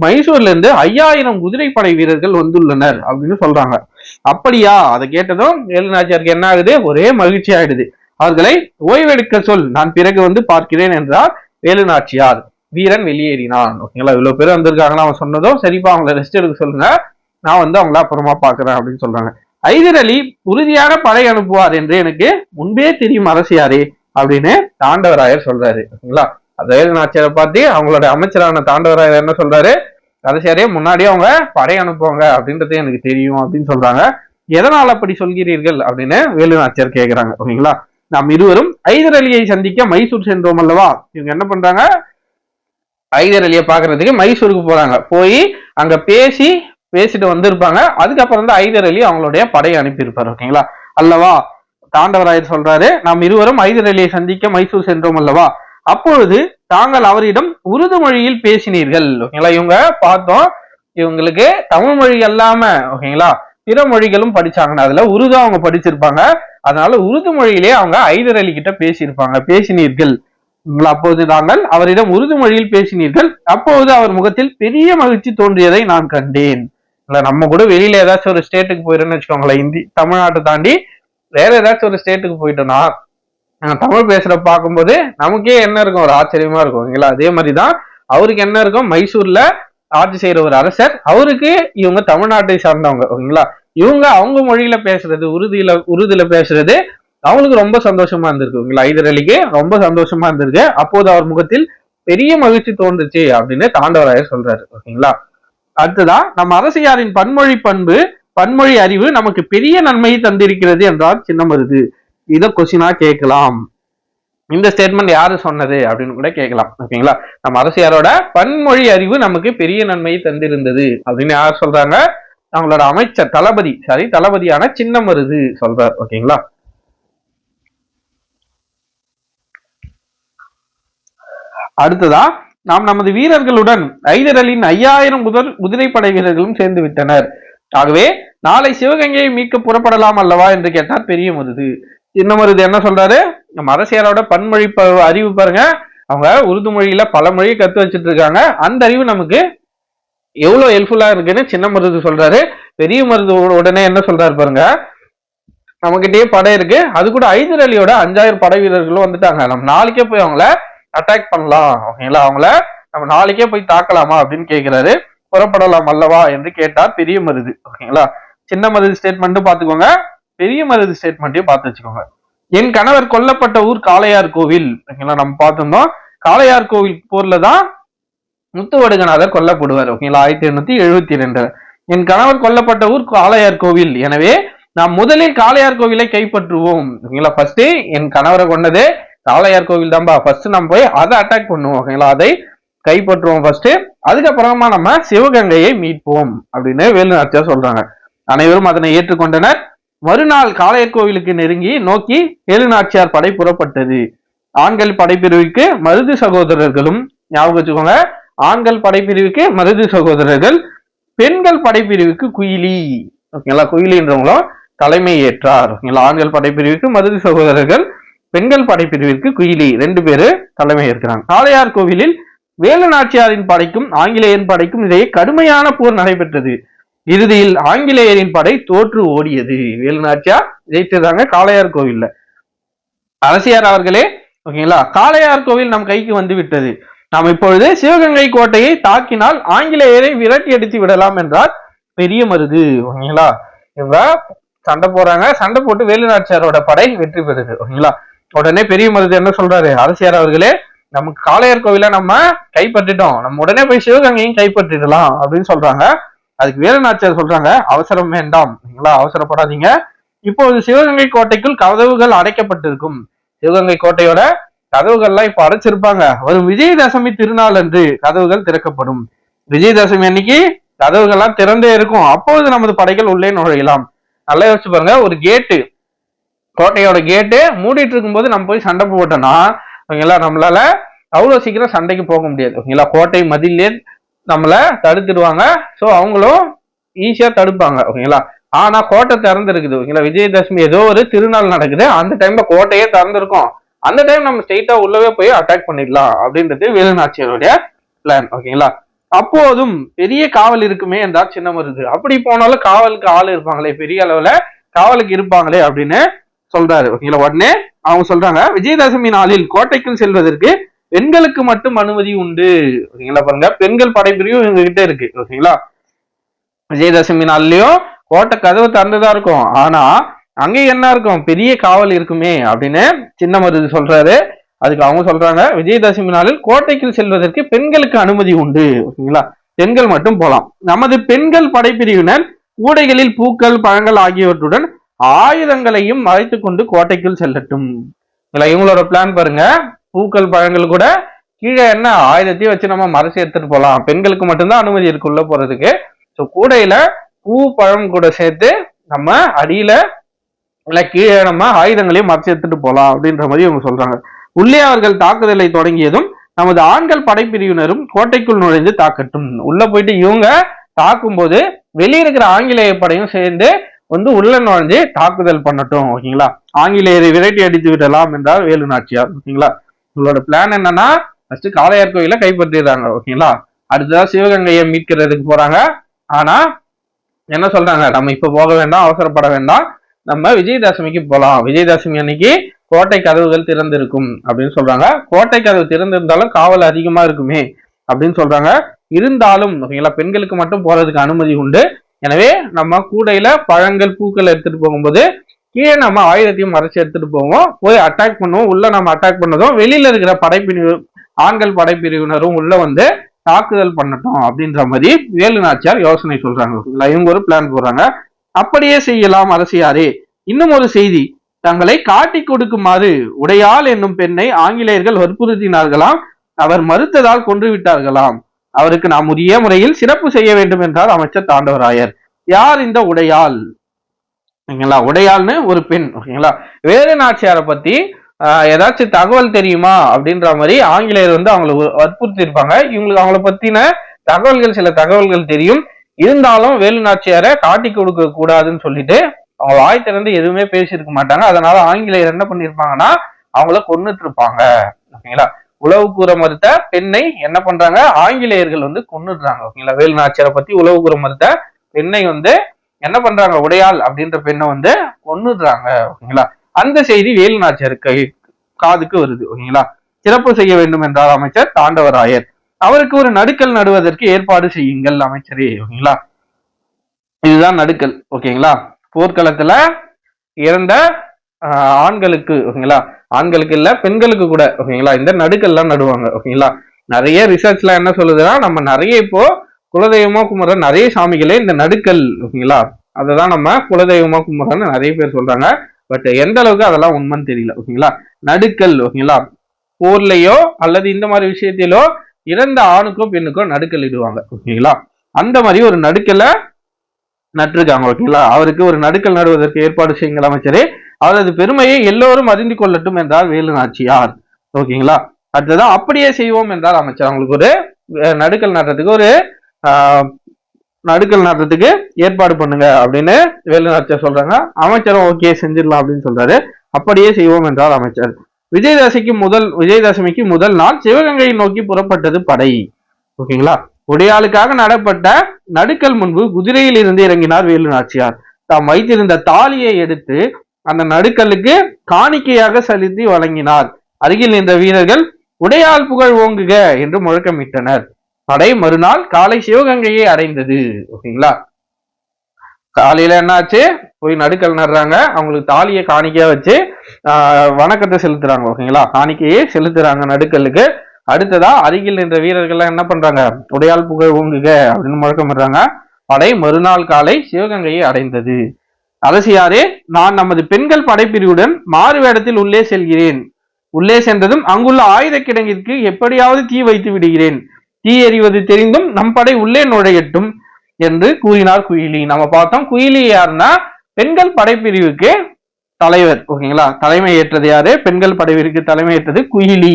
மைசூர்ல இருந்து ஐயாயிரம் குதிரைப்படை வீரர்கள் வந்துள்ளனர் அப்படின்னு சொல்றாங்க. அப்படியா? அதை கேட்டதும் ஏழுநாச்சியாருக்கு என்ன ஆகுது? ஒரே மகிழ்ச்சி ஆயிடுது. அவர்களை ஓய்வெடுக்க சொல். நான் பிறகு வந்து பார்க்கிறேன் என்றார் வேலுநாச்சியார் வீரன் வெளியேறினான். ஓகேங்களா? இவ்வளவு பேர் வந்திருக்காங்கன்னு அவன் சொன்னதும் சரிப்பா அவங்கள ரெஸ்ட் எடுக்க சொல்லுங்க. நான் வந்து அவங்கள அப்புறமா பாக்குறேன் அப்படின்னு சொல்றாங்க. ஐதர் அலி உறுதியாக படை அனுப்புவார் என்று எனக்கு முன்பே தெரியும் அரசியாரே அப்படின்னு தாண்டவராயர் சொல்றாரு. ஓகேங்களா? வேலு வேலுநாச்சியாரை பார்த்து அவங்களோட அமைச்சரான தாண்டவராயர் என்ன சொல்றாரு? கடைசியாரே முன்னாடியே அவங்க படை அனுப்புவாங்க அப்படின்றது எனக்கு தெரியும் அப்படின்னு சொல்றாங்க. எதனால் அப்படி சொல்கிறீர்கள் அப்படின்னு வேலுநாச்சியார் கேட்கிறாங்க ஓகேங்களா நாம் இருவரும் ஐதர் அலியை சந்திக்க மைசூர் சென்றோம் அல்லவா? இவங்க என்ன பண்றாங்க? ஐதர் அலியை பாக்குறதுக்கு மைசூருக்கு போறாங்க. போய் அங்க பேசி பேசிட்டு வந்திருப்பாங்க. அதுக்கப்புறம் தான் ஐதர் அலி அவங்களுடைய படையை அனுப்பியிருப்பாரு ஓகேங்களா? அல்லவா? தாண்டவராயர் சொல்றாரு நாம் இருவரும் ஐதர் அலியை சந்திக்க மைசூர் சென்றோம் அல்லவா? அப்பொழுது தாங்கள் அவரிடம் உருது மொழியில் பேசினீர்கள் ஓகேங்களா? இவங்க பார்த்தோம் இவங்களுக்கு தமிழ் மொழி அல்லாம ஓகேங்களா? பிற மொழிகளும் படிச்சாங்க. அதுல உருது அவங்க படிச்சிருப்பாங்க. அதனால உருது மொழியிலே அவங்க ஐதர் அலி கிட்ட பேசியிருப்பாங்க பேசினீர்கள். அப்போது தாங்கள் அவரிடம் உருது மொழியில் பேசினீர்கள். அப்போது அவர் முகத்தில் பெரிய மகிழ்ச்சி தோன்றியதை நான் கண்டேன். இல்ல நம்ம கூட வெளியில ஏதாச்சும் ஒரு ஸ்டேட்டுக்கு போயிட்டோம்னு வச்சுக்கோங்களேன் இந்தி தமிழ்நாட்டை தாண்டி வேற ஏதாச்சும் ஒரு ஸ்டேட்டுக்கு போயிட்டோம்னா நாங்கள் தமிழ் பேசுற பார்க்கும்போது நமக்கே என்ன இருக்கும்? ஒரு ஆச்சரியமா இருக்கும் ஓகேங்களா அதே மாதிரி தான் அவருக்கு என்ன இருக்கும்? மைசூர்ல ஆட்சி செய்யற ஒரு அரசர் அவருக்கு இவங்க தமிழ்நாட்டை சார்ந்தவங்க ஓகேங்களா? இவங்க அவங்க மொழியில பேசுறது உருதியில உருதுல பேசுறது அவங்களுக்கு ரொம்ப சந்தோஷமா இருந்திருக்கு ஓகேங்களா? ஐதர் அலிக்கு ரொம்ப சந்தோஷமா இருந்திருக்கு. அப்போது அவர் முகத்தில் பெரிய மகிழ்ச்சி தோன்றுச்சு அப்படின்னு தாண்டவராயர் சொல்றாரு ஓகேங்களா? அடுத்ததான் நம் அரசியாரின் பன்மொழி பண்பு பன்மொழி அறிவு நமக்கு பெரிய நன்மையை தந்திருக்கிறது என்றால் சின்னமருது. இத கொஸ்டினா கேட்கலாம். இந்த ஸ்டேட்மெண்ட் யாரு சொன்னது அப்படின்னு கூட கேட்கலாம். ஓகேங்களா நம்ம அரசியாரோட பன்மொழி அறிவு நமக்கு பெரிய நன்மையை தந்திருந்தது. அப்படின்னு யார் சொல்றாங்க? அவங்களோட அமைச்சர் தளபதி சாரி தளபதியான சின்னம் வருது சொல்றார் ஓகேங்களா அடுத்ததா நாம் நமது வீரர்களுடன் ஐதர் ஐயாயிரம் முதல் குதிரைப்படை வீரர்களும் சேர்ந்து விட்டனர். ஆகவே நாளை சிவகங்கையை மீட்க புறப்படலாம் அல்லவா என்று கேட்டார் பெரிய முருது சின்ன மருது என்ன சொல்றாரு? நம்ம அரசியலோட பன்மொழி ப- அறிவு பாருங்க. அவங்க உருது மொழியில பல மொழியை கத்து வச்சுட்டு இருக்காங்க அந்த அறிவு நமக்கு எவ்வளவு ஹெல்ப்ஃபுல்லா இருக்குன்னு சின்ன மருது சொல்றாரு. பெரிய மருது உடனே என்ன சொல்றாரு பாருங்க. நம்மகிட்டயே படை இருக்கு. அது கூட ஐதர் அலியோட அஞ்சாயிரம் படை வீரர்களும் வந்துட்டாங்க. நம்ம நாளைக்கே போய் அவங்கள அட்டாக் பண்ணலாம். ஓகேங்களா? அவங்கள நம்ம நாளைக்கே போய் தாக்கலாமா அப்படின்னு கேட்கிறாரு புறப்படலாம் அல்லவா என்று கேட்டார் பெரிய மருது. ஓகேங்களா? சின்ன மருது ஸ்டேட்மெண்ட் பாத்துக்கோங்க. பெரிய மருது ஸ்டேட்மெண்ட்டையும் பார்த்து வச்சுக்கோங்க. என் கணவர் கொல்லப்பட்ட ஊர் காளையார் கோவில். ஓகேங்களா? நம்ம பார்த்திருந்தோம். காளையார் கோவில் போர்ல தான் முத்துவடுகநாதர் கொல்லப்படுவார். ஓகேங்களா? ஆயிரத்தி எண்ணூத்தி எழுபத்தி ரெண்டு. என் கணவர் கொல்லப்பட்ட ஊர் காளையார் கோவில். எனவே நாம் முதலில் காளையார் கோவிலை கைப்பற்றுவோம். ஓகேங்களா? ஃபர்ஸ்ட் என் கணவரை கொண்டது காளையார் கோவில் தான்பா. ஃபர்ஸ்ட் நம்ம போய் அதை அட்டாக் பண்ணுவோம். ஓகேங்களா? அதை கைப்பற்றுவோம் ஃபர்ஸ்ட் அதுக்கப்புறமா நம்ம சிவகங்கையை மீட்போம் அப்படின்னு வேலுநாச்சியார் சொல்றாங்க. அனைவரும் அதனை ஏற்றுக்கொண்டனர். மறுநாள் காளையர் கோவிலுக்கு நெருங்கி நோக்கி வேலுநாச்சியார் படை புறப்பட்டது. ஆண்கள் படைப்பிரிவுக்கு மருது சகோதரர்களும் ஞாபகம் வச்சுக்கோங்க. ஆண்கள் படைப்பிரிவுக்கு மருது சகோதரர்கள் பெண்கள் படைப்பிரிவுக்கு குயிலி. ஓகேங்களா? குயிலின்றவங்களும் தலைமை ஏற்றார். ஓகேங்களா? ஆண்கள் படைப்பிரிவுக்கு மருது சகோதரர்கள் பெண்கள் படைப்பிரிவிற்கு குயிலி. ரெண்டு பேரு தலைமை ஏற்கிறாங்க காளையார் கோவிலில் வேலு நாச்சியாரின் படைக்கும் ஆங்கிலேயரின் படைக்கும் இடையே கடுமையான போர் நடைபெற்றது. இறுதியில் ஆங்கிலேயரின் படை தோற்று ஓடியது. வேலுநாச்சியா ஜெயித்ததாங்க காளையார் கோவில்ல. அரசியார் அவர்களே ஓகேங்களா? காளையார் கோவில் நம் கைக்கு வந்து விட்டது. நாம் இப்பொழுது சிவகங்கை கோட்டையை தாக்கினால் ஆங்கிலேயரை விரட்டி அடித்து விடலாம் என்றார் பெரிய மருது ஓகேங்களா? இவ சண்டை போறாங்க. சண்டை போட்டு வேலுநாச்சியாரோட படை வெற்றி பெறுது ஓகேங்களா? உடனே பெரிய மருது என்ன சொல்றாரு? அரசியார் அவர்களே நமக்கு காளையார் கோவில நம்ம கைப்பற்றிட்டோம். நம்ம உடனே போய் சிவகங்கையும் கைப்பற்றிடலாம் அப்படின்னு சொல்றாங்க. அதுக்கு வீரநாச்சியார் சொல்றாங்க அவசரம் வேண்டாம். ஓகேங்களா அவசரப்படாதீங்க. இப்போது சிவகங்கை கோட்டைக்குள் கதவுகள் அடைக்கப்பட்டிருக்கும். சிவகங்கை கோட்டையோட கதவுகள்லாம் இப்ப அடைச்சிருப்பாங்க. வரும் விஜயதசமி திருநாள் அன்று கதவுகள் திறக்கப்படும். விஜயதசமி அன்னைக்கு கதவுகள்லாம் திறந்தே இருக்கும். அப்போது நமது படைகள் உள்ளே நுழையலாம். நல்லா யோசிச்சு பாருங்க ஒரு கேட்டு கோட்டையோட கேட்டு மூடிட்டு இருக்கும்போது நம்ம போய் சண்டை போட்டோம்னா ஓகேங்களா நம்மளால அவ்வளவு சீக்கிரம் சண்டைக்கு போக முடியாது. ஓகேங்களா? கோட்டை மதிலே நம்மளை தடுத்துடுவாங்க. ஸோ அவங்களும் ஈஸியாக தடுப்பாங்க ஓகேங்களா? ஆனா கோட்டை திறந்துருக்குது ஓகேங்களா? விஜயதசமி ஏதோ ஒரு திருநாள் நடக்குது அந்த டைம்ல கோட்டையே திறந்துருக்கும். அந்த டைம் நம்ம ஸ்ட்ரெயிட்டா உள்ளவே போய் அட்டாக் பண்ணிடலாம் அப்படின்றது வேலுநாச்சியருடைய பிளான் ஓகேங்களா? அப்போதும் பெரிய காவல் இருக்குமே என்றால் சின்ன மருது அப்படி போனாலும் காவலுக்கு ஆள் இருப்பாங்களே பெரிய அளவுல காவலுக்கு இருப்பாங்களே அப்படின்னு சொல்றாரு ஓகேங்களா? உடனே அவங்க சொல்றாங்க விஜயதசமி நாளில் கோட்டைக்குள் செல்வதற்கு பெண்களுக்கு மட்டும் அனுமதி உண்டு. ஓகேங்களா பாருங்க. பெண்கள் படைப்பிரிவு எங்ககிட்ட இருக்கு. ஓகேங்களா? விஜயதசமி நாள்லயும் கோட்டை கதவு திறந்துதான் இருக்கும். ஆனா அங்க என்ன இருக்கும்? பெரிய காவல் இருக்குமே அப்படின்னு சின்ன மருது சொல்றாரு. அதுக்கு அவங்க சொல்றாங்க விஜயதசமி நாளில் கோட்டைக்கு செல்வதற்கு பெண்களுக்கு அனுமதி உண்டு. ஓகேங்களா? பெண்கள் மட்டும் போலாம். நமது பெண்கள் படைப்பிரிவினர் கூடைகளில் பூக்கள் பழங்கள் ஆகியவற்றுடன் ஆயுதங்களையும் மறைத்து கொண்டு கோட்டைக்குள் செல்லட்டும். இவங்களோட பிளான் பாருங்க. பூக்கள் பழங்கள் கூட கீழே என்ன ஆயுதத்தையும் வச்சு நம்ம மறைச்சு எடுத்துட்டு போகலாம் பெண்களுக்கு மட்டும்தான் அனுமதி இருக்கு உள்ள போறதுக்கு. ஸோ கூடையில பூ பழம் கூட சேர்த்து நம்ம அடியில இல்லை கீழே நம்ம ஆயுதங்களையும் மறைச்சு எடுத்துட்டு போகலாம் அப்படின்ற மாதிரி இவங்க சொல்றாங்க. உள்ளே அவர்கள் தாக்குதலை தொடங்கியதும் நமது ஆண்கள் படைப்பிரிவினரும் கோட்டைக்குள் நுழைந்து தாக்கட்டும். உள்ள போயிட்டு இவங்க தாக்கும்போது வெளியே இருக்கிற ஆங்கிலேய படையும் சேர்ந்து வந்து உள்ள நுழைஞ்சு தாக்குதல் பண்ணட்டும் ஓகேங்களா? ஆங்கிலேயரை விரட்டி அடித்து விடலாம் என்றார் வேலு நாச்சியார் ஓகேங்களா? உங்களோட பிளான் என்னன்னா ஃபர்ஸ்ட் காளையார் கோயில கைப்பற்றிடுறாங்க ஓகேங்களா அடுத்ததான் சிவகங்கையை மீட்கிறதுக்கு போறாங்க. ஆனா என்ன சொல்றாங்க? நம்ம இப்ப போக வேண்டாம் அவசரப்பட வேண்டாம். நம்ம விஜயதசமிக்கு போகலாம் விஜயதசமி அன்னைக்கு கோட்டை கதவுகள் திறந்திருக்கும் அப்படின்னு சொல்றாங்க. கோட்டை கதவு திறந்திருந்தாலும் காவல் அதிகமா இருக்குமே அப்படின்னு சொல்றாங்க. இருந்தாலும் ஓகேங்களா பெண்களுக்கு மட்டும் போறதுக்கு அனுமதி உண்டு. எனவே நம்ம கூடையில பழங்கள் பூக்கள் எடுத்துட்டு போகும்போது கீழே நம்ம ஆயுதத்தையும் மறைச்சு எடுத்துட்டு போவோம். போய் அட்டாக் பண்ணுவோம். உள்ள நம்ம அட்டாக் பண்ணதும் வெளியில இருக்கிற படைப்பிரிவு ஆண்கள் படைப்பிரிவினரும் உள்ள வந்து தாக்குதல் பண்ணட்டும் அப்படின்ற மாதிரி வேலு நாச்சியார் யோசனை சொல்றாங்க. இவங்க ஒரு பிளான் போடுறாங்க. அப்படியே செய்யலாம் அரசியாரே. இன்னும் ஒரு செய்தி. தங்களை காட்டி கொடுக்குமாறு உடையாள் என்னும் பெண்ணை ஆங்கிலேயர்கள் வற்புறுத்தினார்களாம். அவர் மறுத்ததால் கொன்று விட்டார்களாம் அவருக்கு நாம் உரிய முறையில் சிறப்பு செய்ய வேண்டும் என்றார் அமைச்சர் தாண்டவராயர். யார் இந்த உடையாள்? ஓகேங்களா? உடையாள்னு ஒரு பெண் ஓகேங்களா? வேலு நாச்சியாரை பத்தி ஏதாச்சும் தகவல் தெரியுமா? அப்படின்ற மாதிரி ஆங்கிலேயர் வந்து அவங்களை வற்புறுத்தியிருப்பாங்க. வற்புறுத்தி இருப்பாங்க இவங்களுக்கு அவங்கள பத்தின தகவல்கள் சில தகவல்கள் தெரியும். இருந்தாலும் வேலு நாச்சியாரை காட்டி கொடுக்க கூடாதுன்னு சொல்லிட்டு அவங்க வாய் திறந்து எதுவுமே பேசியிருக்க மாட்டாங்க. அதனால ஆங்கிலேயர் என்ன பண்ணிருப்பாங்கன்னா அவங்கள கொன்னுட்டு இருப்பாங்க ஓகேங்களா? உளவு கூற மறுத்த பெண்ணை என்ன பண்றாங்க? ஆங்கிலேயர்கள் வந்து கொன்னுடுறாங்க. ஓகேங்களா? வேலு நாச்சியாரை பத்தி உளவு கூற மறுத்த பெண்ணை வந்து என்ன பண்றாங்க? உடையாள் அப்படின்ற பெண்ணை வந்து கொன்னுடுறாங்க ஓகேங்களா? அந்த செய்தி வேலு கை காதுக்கு வருது ஓகேங்களா? சிறப்பு செய்ய வேண்டும் என்றார் அமைச்சர் தாண்டவராயர். அவருக்கு ஒரு நடுக்கல் நடுவதற்கு ஏற்பாடு செய்யுங்கள் அமைச்சரே ஓகேங்களா? இதுதான் நடுக்கல் ஓகேங்களா? போர்க்களத்துல இறந்த ஆண்களுக்கு ஓகேங்களா? ஆண்களுக்கு இல்ல பெண்களுக்கு கூட ஓகேங்களா? இந்த நடுக்கல்லாம் நடுவாங்க ஓகேங்களா? நிறைய ரிசர்ச்ல என்ன சொல்லுதுன்னா நம்ம நிறைய இப்போ குலதெய்வமா கும்பிட்ற நிறைய சாமிகளே இந்த நடுக்கல் ஓகேங்களா? அததான் நம்ம குலதெய்வமா கும்பிடுறோம்னு நிறைய பேர் சொல்றாங்க. பட் எந்த அளவுக்கு அதெல்லாம் உண்மைன்னு தெரியல ஓகேங்களா? நடுக்கல் ஓகேங்களா? போர்லையோ அல்லது இந்த மாதிரி விஷயத்திலோ இறந்த ஆணுக்கோ பெண்ணுக்கோ நடுக்கல் இடுவாங்க ஓகேங்களா? அந்த மாதிரி ஒரு நடுக்கலை நட்டிருக்காங்க ஓகேங்களா? அவருக்கு ஒரு நடுக்கல் நடுவதற்கு ஏற்பாடு செய்யுங்கள் அமைச்சரே. அவரது பெருமையை எல்லோரும் அறிந்து கொள்ளட்டும் என்றார் வேலு நாச்சியார் ஓகேங்களா? அடுத்ததான் அப்படியே செய்வோம் என்றார் அமைச்சர். அவங்களுக்கு ஒரு நடுக்கல் நடுறதுக்கு ஒரு நடுக்கல் நடத்துறதுக்கு ஏற்பாடு பண்ணுங்க அப்படின்னு வேலு சொல்றாங்க. அமைச்சரும் ஓகே செஞ்சிடலாம் அப்படின்னு சொல்றாரு. அப்படியே செய்வோம் என்றார் அமைச்சர். விஜயதசமிக்கு முதல் விஜயதசமிக்கு முதல் நாள் சிவகங்கையை நோக்கி புறப்பட்டது படை. ஓகேங்களா? உடையாளுக்காக நடப்பட்ட நடுக்கல் முன்பு குதிரையில் இருந்து இறங்கினார் வேலு நாச்சியார் தாம் வைத்திருந்த தாலியை எடுத்து அந்த நடுக்கலுக்கு காணிக்கையாக செலுத்தி வழங்கினார். அருகில் நின்ற வீரர்கள் உடையாள் புகழ் ஓங்குக என்று முழக்கமிட்டனர். படை மறுநாள் காலை சிவகங்கையை அடைந்தது ஓகேங்களா? காலையில என்னாச்சு? போய் நடுக்கல் நடுறாங்க. அவங்களுக்கு தாலியை காணிக்கையா வச்சு வணக்கத்தை செலுத்துறாங்க ஓகேங்களா? காணிக்கையே செலுத்துறாங்க நடுக்கல்லுக்கு. அடுத்ததா அருகில் நின்ற வீரர்கள்லாம் என்ன பண்றாங்க? உடையால் புகழ் ஓங்குக அப்படின்னு முழக்கமிடுறாங்க. படை மறுநாள் காலை சிவகங்கையை அடைந்தது. அரசியாரே நான் நமது பெண்கள் படைப்பிரிவுடன் மாறு வேடத்தில் உள்ளே செல்கிறேன். உள்ளே சென்றதும் அங்குள்ள ஆயுத கிடங்கிற்கு எப்படியாவது தீ வைத்து விடுகிறேன். தீ எறிவது தெரிந்தும் நம் படை உள்ளே நுழையட்டும் என்று கூறினார் குயிலி. நம்ம பார்த்தோம் குயிலி யாருன்னா பெண்கள் படைப்பிரிவுக்கு தலைவர். ஓகேங்களா? தலைமை ஏற்றது யாரு? பெண்கள் படைப்பிரிவுக்கு தலைமை ஏற்றது குயிலி.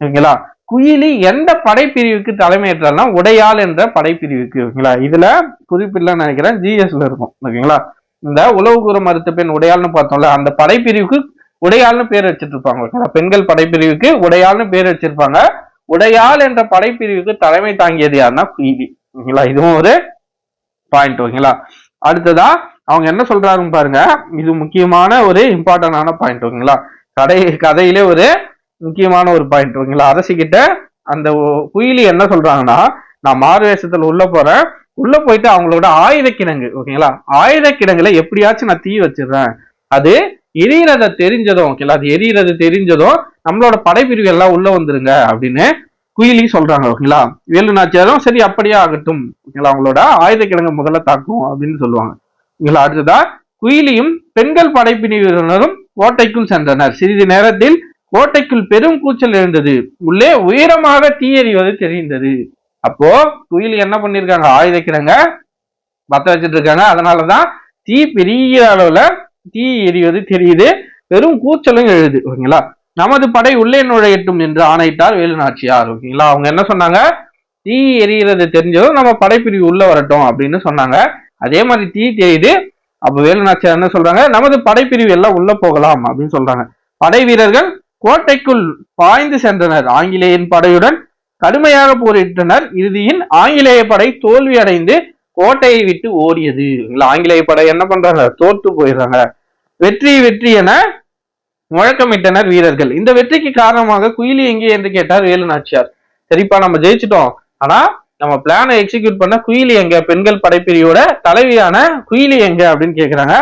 ஓகேங்களா? குயிலி எந்த படைப்பிரிவுக்கு தலைமை ஏற்றார்னா உடையாள் என்ற படைப்பிரிவுக்கு. ஓகேங்களா? இதுல குறிப்பிடலாம் நினைக்கிறேன். ஜிஎஸ்ல இருக்கும். ஓகேங்களா? இந்த உளவு கூற மறுத்த பெண் உடையாள்னு பார்த்தோம்ல அந்த படைப்பிரிவுக்கு உடையாள்னு பேர் வச்சிருப்பாங்க ஓகேங்களா? பெண்கள் படைப்பிரிவுக்கு உடையாள்னு பேர் வச்சிருப்பாங்க. உடையாள் என்ற படைப்பிரிவுக்கு தலைமை தாங்கியது யாருன்னா குயிலி ஓகேங்களா? இதுவும் ஒரு பாயிண்ட் ஓகேங்களா? அடுத்ததா அவங்க என்ன சொல்றாங்க பாருங்க. இது முக்கியமான ஒரு இம்பார்ட்டன்டான பாயிண்ட் ஓகேங்களா? கடை கதையிலே ஒரு முக்கியமான ஒரு பாயிண்ட் ஓகேங்களா? அரசிக்கிட்ட அந்த குயிலி என்ன சொல்றாங்கன்னா நான் மாறுவேஷத்துல உள்ள போறேன். உள்ள போயிட்டு அவங்களோட ஆயுத கிடங்கு ஓகேங்களா? ஆயுத கிடங்குல எப்படியாச்சும் நான் தீ வச்சிடுறேன். அது எரியறத தெரிஞ்சதும் ஓகேங்களா அது எரியறது தெரிஞ்சதும் நம்மளோட படைப்பிரிவு எல்லாம் உள்ள வந்துருங்க அப்படின்னு குயிலி சொல்றாங்க ஓகேங்களா வேலு நாச்சியாரும் சரி அப்படியே ஆகட்டும் ஓகேங்களா அவங்களோட ஆயுத கிழங்கு முதல்ல தாக்கும் அப்படின்னு சொல்லுவாங்க. ஓகேங்களா அடுத்ததா குயிலியும் பெண்கள் படைப்பிரிவினரும் கோட்டைக்குள் சென்றனர். சிறிது நேரத்தில் கோட்டைக்குள் பெரும் கூச்சல் எழுந்தது. உள்ளே உயரமாக தீ எறிவது தெரிந்தது. அப்போ குயிலி என்ன பண்ணிருக்காங்க? ஆயுத கிழங்க பத்த வச்சுட்டு இருக்காங்க. அதனாலதான் தீ பெரிய அளவுல தீ எரிவது தெரியுது. வெறும் கூச்சலும் எழுது ஓகேங்களா? நமது படை உள்ளே நுழையட்டும் என்று ஆணையிட்டார் வேலுநாச்சியார் ஓகேங்களா? அவங்க என்ன சொன்னாங்க? தீ எரிகிறது தெரிஞ்சதும் நம்ம படைப்பிரிவு உள்ள வரட்டும் அப்படின்னு சொன்னாங்க. அதே மாதிரி தீ தெரியுது. அப்ப வேலுநாச்சியார் என்ன சொல்றாங்க? நமது படைப்பிரிவு எல்லாம் உள்ள போகலாம் அப்படின்னு சொல்றாங்க. படை வீரர்கள் கோட்டைக்குள் பாய்ந்து சென்றனர். ஆங்கிலேயன் படையுடன் கடுமையாக போரிட்டனர். இறுதியில் ஆங்கிலேய படை தோல்வி அடைந்து கோட்டையை விட்டு ஓடியது. ஆங்கிலேய படை என்ன பண்றாங்க? தோற்று போயிடுறாங்க. வெற்றி வெற்றி என முழக்கமிட்டனர் வீரர்கள். இந்த வெற்றிக்கு காரணமாக குயிலி எங்கே என்று கேட்டார் வேலு நாச்சியார். சரிப்பா நம்ம ஜெயிச்சிட்டோம். ஆனா நம்ம பிளானை எக்ஸிக்யூட் பண்ண குயிலி எங்க? பெண்கள் படைப்பிரிவோட தலைவியான குயிலி எங்க அப்படின்னு கேக்குறாங்க.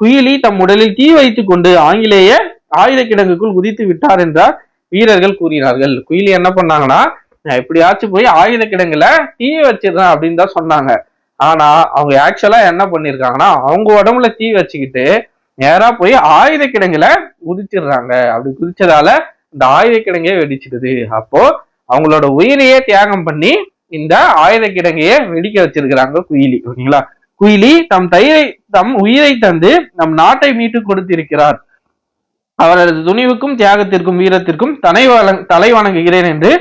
குயிலி தம் உடலில் தீ வைத்துக் கொண்டு ஆங்கிலேய ஆயுத கிடங்குக்குள் குதித்து விட்டார் என்றார் வீரர்கள் கூறினார்கள். குயிலி என்ன பண்ணாங்கன்னா நான் எப்படியாச்சும் போய் ஆயுத கிடங்குல தீ வச்சிடுறேன் அப்படின்னு தான் சொன்னாங்க. ஆனா அவங்க ஆக்சுவலா என்ன பண்ணிருக்காங்கன்னா அவங்க உடம்புல தீ வச்சுக்கிட்டு நேரா போய் ஆயுத கிடங்குல குதிச்சிடுறாங்க. அப்படி குதிச்சதால இந்த ஆயுத கிடங்கே வெடிச்சிடுது. அப்போ அவங்களோட உயிரையே தியாகம் பண்ணி இந்த ஆயுத கிடங்கையே வெடிக்க வச்சிருக்கிறாங்க குயிலி ஓகேங்களா? குயிலி தம் தயிரை தம் உயிரை தந்து நம் நாட்டை மீட்டு கொடுத்திருக்கிறார். அவரது துணிவுக்கும் தியாகத்திற்கும் வீரத்திற்கும் தனை வணங் தலை வணங்குகிறேன் என்று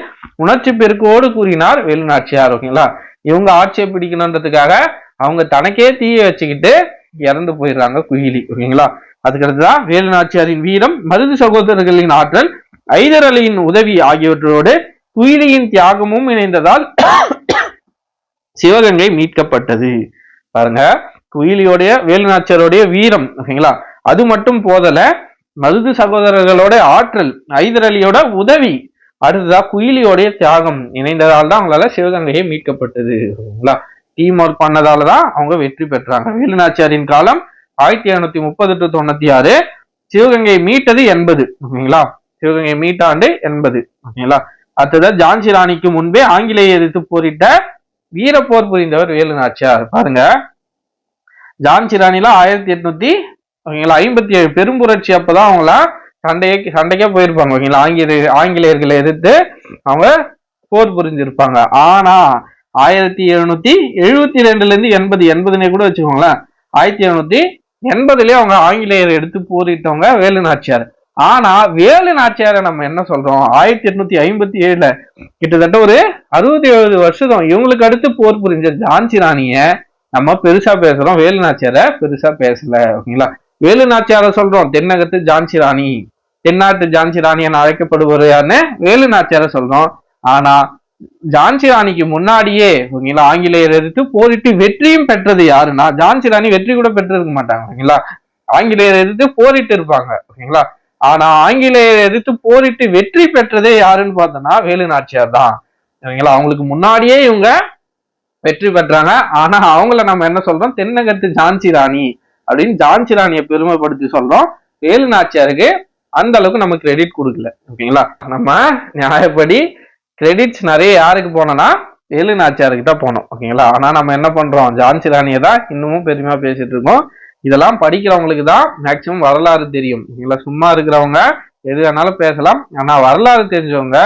உணர்ச்சி பெருக்கோடு கூறினார் வேலுநாச்சியார் ஓகேங்களா? இவங்க ஆட்சியை பிடிக்கணுன்றதுக்காக அவங்க தனக்கே தீய வச்சுக்கிட்டு இறந்து போயிடுறாங்க குயிலி ஓகேங்களா? அதுக்கடுத்துதான் வேலுநாச்சியாரின் வீரம் மருது சகோதரர்களின் ஆற்றல் ஐதர் அலியின் உதவி ஆகியவற்றோடு குயிலியின் தியாகமும் இணைந்ததால் சிவகங்கை மீட்கப்பட்டது. பாருங்க குயிலியோடைய வேலுநாச்சியாருடைய வீரம் ஓகேங்களா? அது மட்டும் போதல மருது சகோதரர்களோட ஆற்றல் ஐதர் அலியோட உதவி அடுத்ததா குயிலியோடைய தியாகம் இணைந்ததால் தான் அவங்களால சிவகங்கையை மீட்கப்பட்டது ஓகேங்களா டீம் ஒர்க் பண்ணதால தான் அவங்க வெற்றி பெற்றாங்க. வேலுநாச்சியாரின் காலம் ஆயிரத்தி எழுநூத்தி முப்பது டு தொண்ணூத்தி ஆறு சிவகங்கையை மீட்டது எண்பது ஓகேங்களா சிவகங்கை மீட்டாண்டு எண்பது ஓகேங்களா அடுத்ததா ஜான்சி ராணிக்கு முன்பே ஆங்கிலேய எதிர்த்து போரிட்ட வீரப்போர் புரிந்தவர் வேலுநாச்சியார். பாருங்க. ஜான்சி ராணில ஆயிரத்தி எட்நூத்தி ஓகேங்களா ஐம்பத்தி ஏழு. பெரும்புரட்சி அப்பதான் அவங்கள சண்டையே சண்டைக்கே போயிருப்பாங்க ஓகேங்களா? ஆங்கில ஆங்கிலேயர்களை எதிர்த்து அவங்க போர் புரிஞ்சிருப்பாங்க. ஆனா ஆயிரத்தி எழுநூத்தி எழுபத்தி ரெண்டுல இருந்து எண்பது எண்பதுனே கூட வச்சுக்கோங்களேன். ஆயிரத்தி எழுநூத்தி எண்பதுலயே அவங்க ஆங்கிலேயர் எடுத்து போரிட்டவங்க வேலு நாச்சியார். ஆனா வேலு நாச்சியார நம்ம என்ன சொல்றோம்? ஆயிரத்தி எட்நூத்தி ஐம்பத்தி ஏழுல கிட்டத்தட்ட ஒரு அறுபத்தி ஏழு வருஷம் இவங்களுக்கு அடுத்து போர் புரிஞ்ச ஜான்சி ராணிய நம்ம பெருசா பேசுறோம். வேலு நாச்சியாரை பெருசா பேசல ஓகேங்களா? வேலு நாச்சியார சொல்றோம் தென்னகத்து ஜான்சி ராணி. தென்னாட்டு ஜான்சி ராணி என அழைக்கப்படுவர் யாருன்னு வேலு நாச்சியாரை சொல்றோம். ஆனா ஜான்சி ராணிக்கு முன்னாடியே ஓகேங்களா ஆங்கிலேயர் எதிர்த்து போரிட்டு வெற்றியும் பெற்றது யாருன்னா ஜான்சி ராணி வெற்றி கூட பெற்றிருக்க மாட்டாங்க ஓகேங்களா ஆங்கிலேயர் எதிர்த்து போரிட்டு இருப்பாங்க ஓகேங்களா ஆனா ஆங்கிலேயர் எதிர்த்து போரிட்டு வெற்றி பெற்றதே யாருன்னு பார்த்தோம்னா வேலு நாச்சியார் தான். ஓகேங்களா அவங்களுக்கு முன்னாடியே இவங்க வெற்றி பெற்றாங்க. ஆனா அவங்கள நம்ம என்ன சொல்றோம்? தென்னகத்து ஜான்சி ராணி அப்படின்னு ஜான்சி ராணியை பெருமைப்படுத்தி சொல்றோம். வேலு நாச்சியாருக்கு அந்த அளவுக்கு நம்ம கிரெடிட் கொடுக்கல. ஓகேங்களா? நம்ம நியாயப்படி கிரெடிட்ஸ் நிறைய யாருக்கு போனோம்னா வேலு நாச்சியாருக்கு தான் போனோம். ஓகேங்களா? ஆனா நம்ம என்ன பண்றோம்? ஜான்சி ராணியை தான் இன்னமும் பெருமையா பேசிட்டு இருக்கோம். இதெல்லாம் படிக்கிறவங்களுக்கு தான் மேக்சிமம் வரலாறு தெரியும். ஓகேங்களா? சும்மா இருக்கிறவங்க எது வேணாலும் பேசலாம். ஆனா வரலாறு தெரிஞ்சவங்க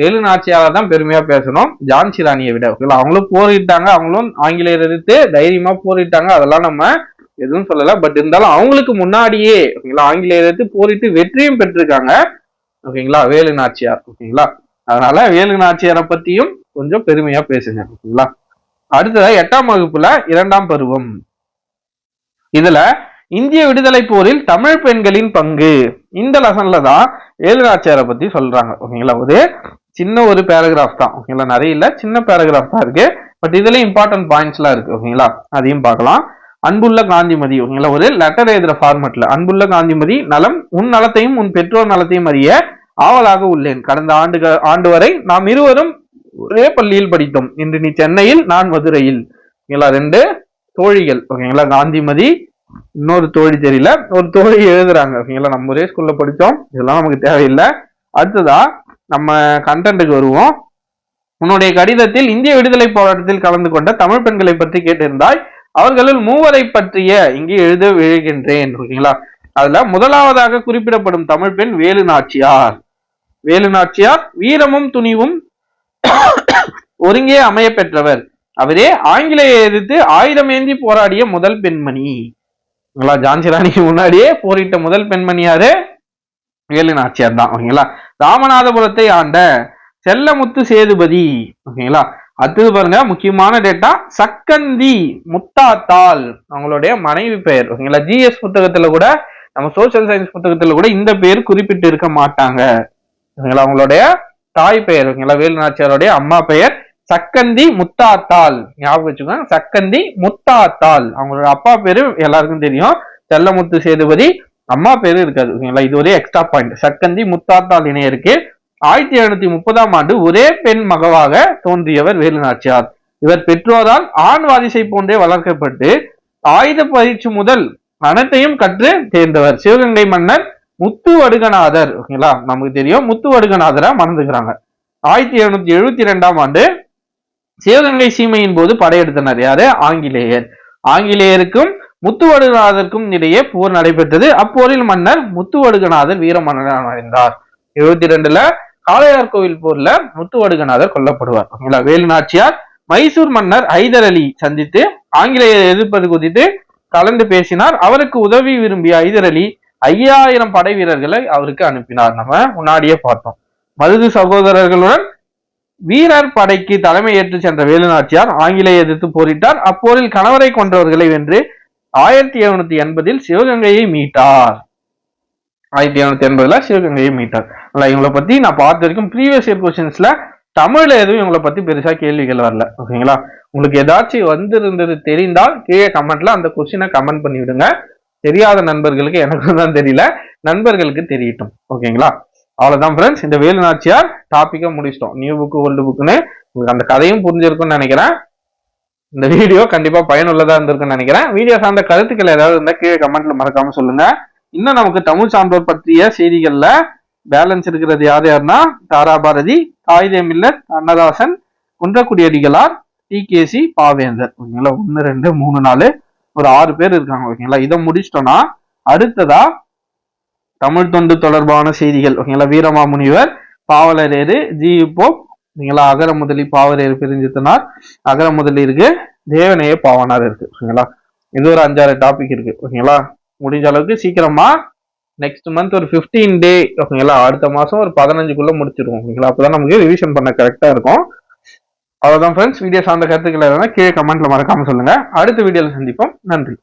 வேலு நாச்சியாரை தான் பெருமையா பேசணும் ஜான்சி ராணியை விட. ஓகேங்களா? அவங்களும் போரிட்டாங்க. அவங்களும் ஆங்கிலேயர் எதிர்த்து தைரியமா போரிட்டாங்க. அதெல்லாம் நம்ம எதுவும் சொல்லல. பட் இருந்தாலும் அவங்களுக்கு முன்னாடியே ஓகேங்களா? ஆங்கிலேயர் போரிட்டு வெற்றியும் பெற்றிருக்காங்க. ஓகேங்களா? வேலு நாச்சியார் ஓகேங்களா? அதனால வேலு நாச்சியாரை பத்தியும் கொஞ்சம் பெருமையா பேசுங்க ஓகேங்களா? அடுத்ததா எட்டாம் வகுப்புல இரண்டாம் பருவம். இதுல இந்திய விடுதலை போரில் தமிழ் பெண்களின் பங்கு. இந்த லெசன்ல தான் வேலு நாச்சியாரை பத்தி சொல்றாங்க ஓகேங்களா? ஒரு சின்ன ஒரு பேராகிராஃப் தான் ஓகேங்களா? நிறைய இல்ல சின்ன பேராகிராஃப் தான் இருக்கு. பட் இதுல இம்பார்ட்டன்ட் பாயிண்ட்ஸ்லாம் இருக்கு ஓகேங்களா? அதையும் பார்க்கலாம். அன்புள்ள காந்திமதி. ஓகேங்களா ஒரு லெட்டர் எழுதுற ஃபார்மெட்ல அன்புள்ள காந்திமதி நலம் உன் நலத்தையும் உன் பெற்றோர் நலத்தையும் அறிய ஆவலாக உள்ளேன். கடந்த ஆண்டு ஆண்டு வரை நாம் இருவரும் ஒரே பள்ளியில் படித்தோம். இன்று நீ சென்னையில் நான் மதுரையில். ஓகேங்களா ரெண்டு தோழிகள். ஓகேங்களா காந்திமதி இன்னொரு தோழி தெரியல. ஒரு தோழி எழுதுறாங்க. ஓகேங்களா நம்ம ஒரே ஸ்கூல்ல படித்தோம். இதெல்லாம் நமக்கு தேவையில்லை. அடுத்ததா நம்ம கண்டென்ட்டுக்கு வருவோம். உன்னுடைய கடிதத்தில் இந்திய விடுதலை போராட்டத்தில் கலந்து கொண்ட தமிழ் பெண்களை பற்றி கேட்டிருந்தாய். அவர்களுள் மூவரை பற்றிய இங்கே எழுத விழுகின்றேன் ஓகேங்களா அதுல முதலாவதாக குறிப்பிடப்படும் தமிழ் பெண் வேலு நாச்சியார். வேலு நாச்சியார் வீரமும் துணிவும் ஒருங்கே அமைய பெற்றவர். அவரே ஆங்கிலேய எதிர்த்து ஆயுதம் ஏந்தி போராடிய முதல் பெண்மணி. ஓகேங்களா ஜான்சி ராணிக்கு முன்னாடியே போரிட்ட முதல் பெண்மணியாரு வேலு நாச்சியார் தான் ஓகேங்களா ராமநாதபுரத்தை ஆண்ட செல்லமுத்து சேதுபதி ஓகேங்களா அடுத்தது பாருங்க முக்கியமான டேட்டா சக்கந்தி முத்தாத்தாள் அவங்களுடைய மனைவி பெயர். ஓகேங்களா? ஜிஎஸ் புத்தகத்துல கூட நம்ம சோசியல் சயின்ஸ் புத்தகத்துல கூட இந்த பேர் குறிப்பிட்டு இருக்க மாட்டாங்க. ஓகேங்களா? அவங்களுடைய தாய் பெயர் ஓகேங்களா? வேலுநாச்சியாருடைய அம்மா பெயர் சக்கந்தி முத்தாத்தாள். ஞாபகம் வச்சுக்கோங்க சக்கந்தி முத்தாத்தாள். அவங்களோட அப்பா பேரு எல்லாருக்கும் தெரியும். செல்லமுத்து சேதுபதி அம்மா பேரு இருக்காது. ஓகேங்களா? இது ஒரு எக்ஸ்ட்ரா பாயிண்ட் சக்கந்தி முத்தாத்தாள் இணைய இருக்கு. ஆயிரத்தி எழுநூத்தி முப்பதாம் ஆண்டு ஒரே பெண் மகவாக தோன்றியவர் வேலுநாச்சியார். இவர் பெற்றோரால் ஆண் வாரிசை போன்றே வளர்க்கப்பட்டு ஆயுத பயிற்சி முதல் அனைத்தையும் கற்று தேர்ந்தவர். சிவகங்கை மன்னர் முத்து வடுகநாதர் ஓகேங்களா? நமக்கு தெரியும் முத்து வடுகநாதரா மறந்துக்கிறாங்க. ஆயிரத்தி எழுநூத்தி எழுபத்தி ரெண்டாம் ஆண்டு சிவகங்கை சீமையின் போது படையெடுத்தனர். யாரு? ஆங்கிலேயர். ஆங்கிலேயருக்கும் முத்துவடுகநாதருக்கும் இடையே போர் நடைபெற்றது. அப்போரில் மன்னர் முத்துவடுகநாதர் வீரமன்னராக அடைந்தார் எழுபத்தி ரெண்டுல காளையார் கோவில் போர்ல முத்துவடுகநாதர் கொல்லப்படுவார். ஓகேங்களா வேலு நாச்சியார் மைசூர் மன்னர் ஹைதர் அலி சந்தித்து ஆங்கிலேயர் எதிர்ப்பது குறித்து கலந்து பேசினார். அவருக்கு உதவி விரும்பிய ஹைதர் அலி ஐயாயிரம் படை வீரர்களை அவருக்கு அனுப்பினார். நம்ம முன்னாடியே பார்த்தோம். மருது சகோதரர்களுடன் வீரர் படைக்கு தலைமை ஏற்று சென்ற வேலு நாச்சியார் ஆங்கிலேய எதிர்த்து போரிட்டார். அப்போரில் கணவரை கொன்றவர்களை வென்று ஆயிரத்தி எழுநூத்தி எண்பதில் சிவகங்கையை மீட்டார். ஆயிரத்தி எழுநூத்தி எண்பதுல சிவகங்கையை மீட்டார். இல்லை இவங்களை பத்தி நான் பார்த்த வரைக்கும் ப்ரீவியஸ் இயர் கொஸ்டின்ஸ்ல தமிழ்ல எதுவும் இவங்களை பத்தி பெருசா கேள்விகள் வரல. ஓகேங்களா உங்களுக்கு ஏதாச்சும் வந்திருந்தது தெரிந்தால் கீழே கமெண்ட்ல அந்த கொஸ்டினை கமெண்ட் பண்ணி விடுங்க தெரியாத நண்பர்களுக்கு எனக்கும் தான் தெரியல. நண்பர்களுக்கு தெரியட்டும். ஓகேங்களா அவ்வளவுதான் ஃப்ரெண்ட்ஸ் இந்த வேலு நாச்சியார் டாப்பிக்கை முடிச்சிட்டோம். நியூ புக்கு ஓல்டு புக்குன்னு உங்களுக்கு அந்த கதையும் புரிஞ்சிருக்கும்னு நினைக்கிறேன். இந்த வீடியோ கண்டிப்பா பயனுள்ளதா இருந்திருக்குன்னு நினைக்கிறேன். வீடியோ சார்ந்த கருத்துக்கள் ஏதாவது இருந்தால் கீழே கமெண்ட்ல மறக்காம சொல்லுங்க. இன்னும் நமக்கு தமிழ் சான்றோர் பற்றிய செய்திகள்ல பேலன்ஸ் இருக்கிறது யார் யாருன்னா தாரா பாரதி காகிதே மில்லர் அன்னதாசன் குன்றக்குடி அடிகளார் டிகேசி பாவேந்தர். ஓகேங்களா? ஒன்னு ரெண்டு மூணு நாலு ஒரு ஆறு பேர் இருக்காங்க ஓகேங்களா? இதை முடிச்சிட்டோம்னா அடுத்ததா தமிழ் தொண்டு தொடர்பான செய்திகள் ஓகேங்களா? வீரமாமுனிவர் பாவலரேறு ஜி போ ஓகேங்களா? அகர முதலி பாவரேறு பிரிஞ்சித்தனார் அகர முதலி இருக்கு தேவனைய பாவனார் இருக்கு ஓகேங்களா? இது ஒரு அஞ்சாறு டாபிக் இருக்கு ஓகேங்களா? முடிஞ்ச அளவுக்கு சீக்கிரமா நெக்ஸ்ட் மந்த் ஒரு 15 டே ஓகேங்களா அடுத்த மாசம் ஒரு பதினஞ்சுக்குள்ள முடிச்சிருவோம் ஓகேங்களா அப்பதான் நமக்கு ரிவிஷன் பண்ண கரெக்டா இருக்கும். அவ்வளோதான் ஃப்ரெண்ட்ஸ் வீடியோ சார்ந்த கருத்துக்கள் எதுனா கீழே கமெண்ட்ல மறக்காம சொல்லுங்க. அடுத்த வீடியோல சந்திப்போம். நன்றி.